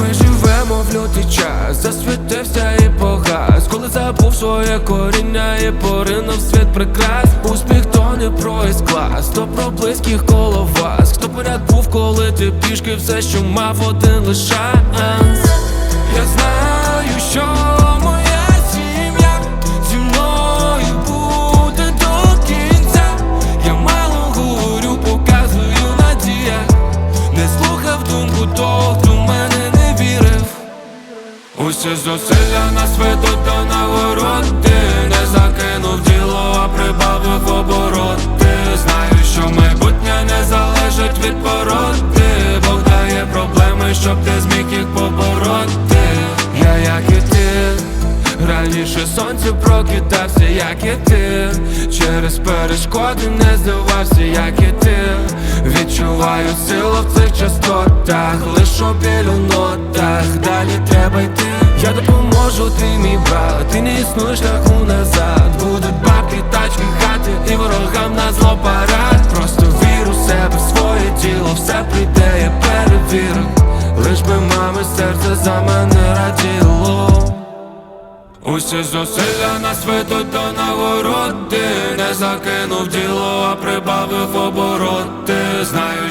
Ми живемо в лютий час, засвітився і погас. Коли забув своє коріння і поринув світ прикрас. Успіх то не про клас, то про близьких коло вас. Хто поряд був, коли ти пішки все, що мав один лиш шанс Я знаю, що моя сім'я зі Усі зусилля нас ведуть до нагороди. Не закинув діло, а прибавив обороти. Знаю, що майбутнє не залежить від породи Бог дає проблеми, щоб ти зміг їх побороти. Я як і ти Раніше сонце прокидався, як і ти. Через перешкоди не здавався, як і ти Відчуваю силу в цих частотах Лиш у білю нотах, далі треба йти. Я допоможу, ти мій брат, ти не існуєш шляху назад. Будуть бабки, тачки, хати і ворогам на зло парад. Просто вір у себе, в своє тіло, все прийде, я перевірю. Лиш би мами серце за мене раділо. Усі зусилля нас ведуть до нагороди. Не закинув діло, а прибавив обороти. Знаю,